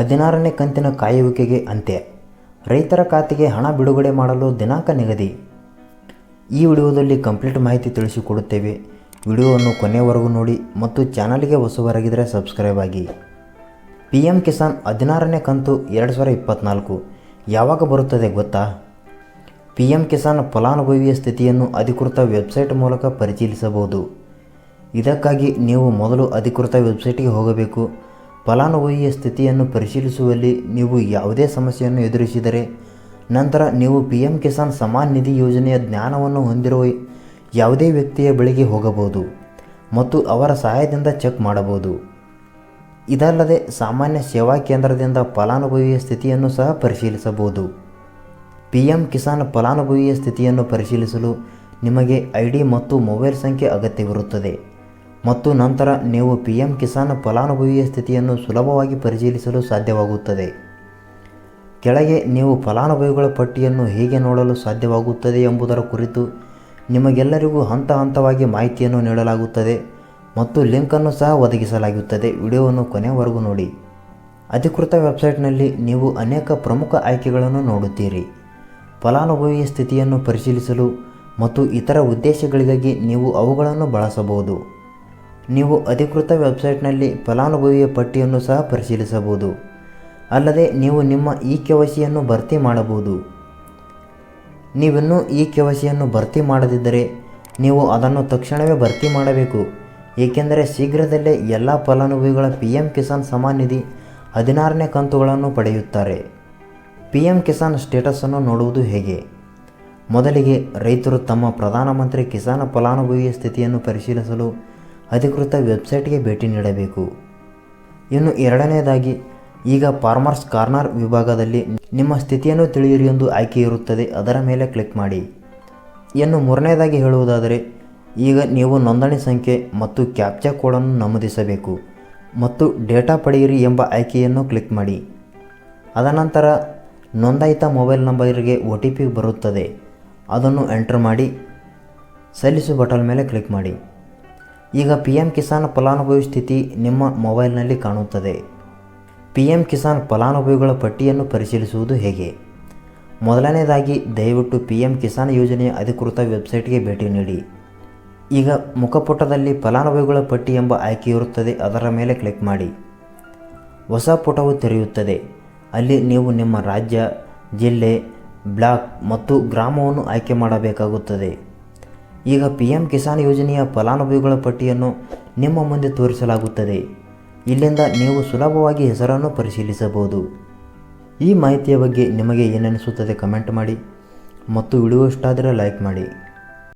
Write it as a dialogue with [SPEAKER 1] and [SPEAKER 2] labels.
[SPEAKER 1] ಹದಿನಾರನೇ ಕಂತಿನ ಕಾಯುವಿಕೆಗೆ ಅಂತ್ಯ. ರೈತರ ಖಾತೆಗೆ ಹಣ ಬಿಡುಗಡೆ ಮಾಡಲು ದಿನಾಂಕ ನಿಗದಿ. ಈ ವಿಡಿಯೋದಲ್ಲಿ ಕಂಪ್ಲೀಟ್ ಮಾಹಿತಿ ತಿಳಿಸಿಕೊಡುತ್ತೇವೆ. ವಿಡಿಯೋವನ್ನು ಕೊನೆಯವರೆಗೂ ನೋಡಿ ಮತ್ತು ಚಾನಲ್ಗೆ ಹೊಸಬರಾಗಿದ್ದರೆ ಸಬ್ಸ್ಕ್ರೈಬ್ ಆಗಿ. ಪಿ ಎಂ ಕಿಸಾನ್ ಹದಿನಾರನೇ ಕಂತು ಎರಡು ಸಾವಿರ ಇಪ್ಪತ್ತ್ನಾಲ್ಕು ಯಾವಾಗ ಬರುತ್ತದೆ ಗೊತ್ತಾ? ಪಿ ಎಂ ಕಿಸಾನ್ ಫಲಾನುಭವಿಯ ಸ್ಥಿತಿಯನ್ನು ಅಧಿಕೃತ ವೆಬ್ಸೈಟ್ ಮೂಲಕ ಪರಿಶೀಲಿಸಬಹುದು. ಇದಕ್ಕಾಗಿ ನೀವು ಮೊದಲು ಅಧಿಕೃತ ವೆಬ್ಸೈಟ್ಗೆ ಹೋಗಬೇಕು. ಫಲಾನುಭವಿಯ ಸ್ಥಿತಿಯನ್ನು ಪರಿಶೀಲಿಸುವಲ್ಲಿ ನೀವು ಯಾವುದೇ ಸಮಸ್ಯೆಯನ್ನು ಎದುರಿಸಿದರೆ, ನಂತರ ನೀವು ಪಿ ಎಂ ಕಿಸಾನ್ ಸಮಾನ್ ನಿಧಿ ಯೋಜನೆಯ ಜ್ಞಾನವನ್ನು ಹೊಂದಿರುವ ಯಾವುದೇ ವ್ಯಕ್ತಿಯ ಬಳಿಗೆ ಹೋಗಬಹುದು ಮತ್ತು ಅವರ ಸಹಾಯದಿಂದ ಚೆಕ್ ಮಾಡಬಹುದು. ಇದಲ್ಲದೆ ಸಾಮಾನ್ಯ ಸೇವಾ ಕೇಂದ್ರದಿಂದ ಫಲಾನುಭವಿಯ ಸ್ಥಿತಿಯನ್ನು ಸಹ ಪರಿಶೀಲಿಸಬಹುದು. ಪಿ ಎಂ ಕಿಸಾನ್ ಫಲಾನುಭವಿಯ ಸ್ಥಿತಿಯನ್ನು ಪರಿಶೀಲಿಸಲು ನಿಮಗೆ ಐ ಡಿ ಮತ್ತು ಮೊಬೈಲ್ ಸಂಖ್ಯೆ ಅಗತ್ಯವಿರುತ್ತದೆ. ಮತ್ತು ನಂತರ ನೀವು ಪಿ ಎಂ ಕಿಸಾನ್ ಫಲಾನುಭವಿಯ ಸ್ಥಿತಿಯನ್ನು ಸುಲಭವಾಗಿ ಪರಿಶೀಲಿಸಲು ಸಾಧ್ಯವಾಗುತ್ತದೆ. ಕೆಳಗೆ ನೀವು ಫಲಾನುಭವಿಗಳ ಪಟ್ಟಿಯನ್ನು ಹೇಗೆ ನೋಡಲು ಸಾಧ್ಯವಾಗುತ್ತದೆ ಎಂಬುದರ ಕುರಿತು ನಿಮಗೆಲ್ಲರಿಗೂ ಹಂತ ಹಂತವಾಗಿ ಮಾಹಿತಿಯನ್ನು ನೀಡಲಾಗುತ್ತದೆ ಮತ್ತು ಲಿಂಕನ್ನು ಸಹ ಒದಗಿಸಲಾಗುತ್ತದೆ. ವಿಡಿಯೋವನ್ನು ಕೊನೆವರೆಗೂ ನೋಡಿ. ಅಧಿಕೃತ ವೆಬ್ಸೈಟ್ನಲ್ಲಿ ನೀವು ಅನೇಕ ಪ್ರಮುಖ ಆಯ್ಕೆಗಳನ್ನು ನೋಡುತ್ತೀರಿ. ಫಲಾನುಭವಿಯ ಸ್ಥಿತಿಯನ್ನು ಪರಿಶೀಲಿಸಲು ಮತ್ತು ಇತರ ಉದ್ದೇಶಗಳಿಗಾಗಿ ನೀವು ಅವುಗಳನ್ನು ಬಳಸಬಹುದು. ನೀವು ಅಧಿಕೃತ ವೆಬ್ಸೈಟ್ನಲ್ಲಿ ಫಲಾನುಭವಿಯ ಪಟ್ಟಿಯನ್ನು ಸಹ ಪರಿಶೀಲಿಸಬಹುದು. ಅಲ್ಲದೆ ನೀವು ನಿಮ್ಮ ಇ ಕೆ ಭರ್ತಿ ಮಾಡಬಹುದು. ನೀವಿನ್ನೂ ಈ ಕೆ ಭರ್ತಿ ಮಾಡದಿದ್ದರೆ ನೀವು ಅದನ್ನು ತಕ್ಷಣವೇ ಭರ್ತಿ ಮಾಡಬೇಕು. ಏಕೆಂದರೆ ಶೀಘ್ರದಲ್ಲೇ ಎಲ್ಲ ಫಲಾನುಭವಿಗಳ ಪಿ ಎಂ ಕಿಸಾನ್ ಸಮಾನ್ ನಿಧಿ ಹದಿನಾರನೇ ಕಂತುಗಳನ್ನು ಪಡೆಯುತ್ತಾರೆ. ಪಿ ಎಂ ಕಿಸಾನ್ ಸ್ಟೇಟಸನ್ನು ನೋಡುವುದು ಹೇಗೆ? ಮೊದಲಿಗೆ ರೈತರು ತಮ್ಮ ಪ್ರಧಾನಮಂತ್ರಿ ಕಿಸಾನ್ ಫಲಾನುಭವಿಯ ಸ್ಥಿತಿಯನ್ನು ಪರಿಶೀಲಿಸಲು ಅಧಿಕೃತ ವೆಬ್ಸೈಟ್ಗೆ ಭೇಟಿ ನೀಡಬೇಕು. ಇನ್ನು ಎರಡನೇದಾಗಿ, ಈಗ ಫಾರ್ಮರ್ಸ್ ಕಾರ್ನರ್ ವಿಭಾಗದಲ್ಲಿ ನಿಮ್ಮ ಸ್ಥಿತಿಯನ್ನು ತಿಳಿಯಿರಿ ಎಂದು ಆಯ್ಕೆ ಇರುತ್ತದೆ. ಅದರ ಮೇಲೆ ಕ್ಲಿಕ್ ಮಾಡಿ. ಇನ್ನು ಮೂರನೇದಾಗಿ ಹೇಳುವುದಾದರೆ, ಈಗ ನೀವು ನೋಂದಣಿ ಸಂಖ್ಯೆ ಮತ್ತು ಕ್ಯಾಪ್ಚಾ ಕೋಡನ್ನು ನಮೂದಿಸಬೇಕು ಮತ್ತು ಡೇಟಾ ಪಡೆಯಿರಿ ಎಂಬ ಆಯ್ಕೆಯನ್ನು ಕ್ಲಿಕ್ ಮಾಡಿ. ಅದನಂತರ ನೋಂದಾಯಿತ ಮೊಬೈಲ್ ನಂಬರಿಗೆ ಒ ಟಿ ಪಿ ಬರುತ್ತದೆ. ಅದನ್ನು ಎಂಟರ್ ಮಾಡಿ, ಸಲ್ಲಿಸು ಬಟನ್ ಮೇಲೆ ಕ್ಲಿಕ್ ಮಾಡಿ. ಈಗ ಪಿ ಎಂ ಕಿಸಾನ್ ಫಲಾನುಭವಿ ಸ್ಥಿತಿ ನಿಮ್ಮ ಮೊಬೈಲ್ನಲ್ಲಿ ಕಾಣುತ್ತದೆ. ಪಿ ಎಂ ಕಿಸಾನ್ ಫಲಾನುಭವಿಗಳ ಪಟ್ಟಿಯನ್ನು ಪರಿಶೀಲಿಸುವುದು ಹೇಗೆ? ಮೊದಲನೇದಾಗಿ ದಯವಿಟ್ಟು ಪಿ ಎಂ ಕಿಸಾನ್ ಯೋಜನೆಯ ಅಧಿಕೃತ ವೆಬ್ಸೈಟ್ಗೆ ಭೇಟಿ ನೀಡಿ. ಈಗ ಮುಖಪುಟದಲ್ಲಿ ಫಲಾನುಭವಿಗಳ ಪಟ್ಟಿ ಎಂಬ ಆಯ್ಕೆ ಇರುತ್ತದೆ, ಅದರ ಮೇಲೆ ಕ್ಲಿಕ್ ಮಾಡಿ. ಹೊಸ ಪುಟವು ತೆರೆಯುತ್ತದೆ. ಅಲ್ಲಿ ನೀವು ನಿಮ್ಮ ರಾಜ್ಯ, ಜಿಲ್ಲೆ, ಬ್ಲಾಕ್ ಮತ್ತು ಗ್ರಾಮವನ್ನು ಆಯ್ಕೆ ಮಾಡಬೇಕಾಗುತ್ತದೆ. ಈಗ ಪಿ ಎಂ ಕಿಸಾನ್ ಯೋಜನೆಯ ಫಲಾನುಭವಿಗಳ ಪಟ್ಟಿಯನ್ನು ನಿಮ್ಮ ಮುಂದೆ ತೋರಿಸಲಾಗುತ್ತದೆ. ಇಲ್ಲಿಂದ ನೀವು ಸುಲಭವಾಗಿ ಹೆಸರನ್ನು ಪರಿಶೀಲಿಸಬಹುದು. ಈ ಮಾಹಿತಿಯ ಬಗ್ಗೆ ನಿಮಗೆ ಏನನಿಸುತ್ತದೆ ಕಮೆಂಟ್ ಮಾಡಿ. ಮತ್ತು ವಿಡಿಯೋ ಇಷ್ಟ ಆದರೆ ಲೈಕ್ ಮಾಡಿ.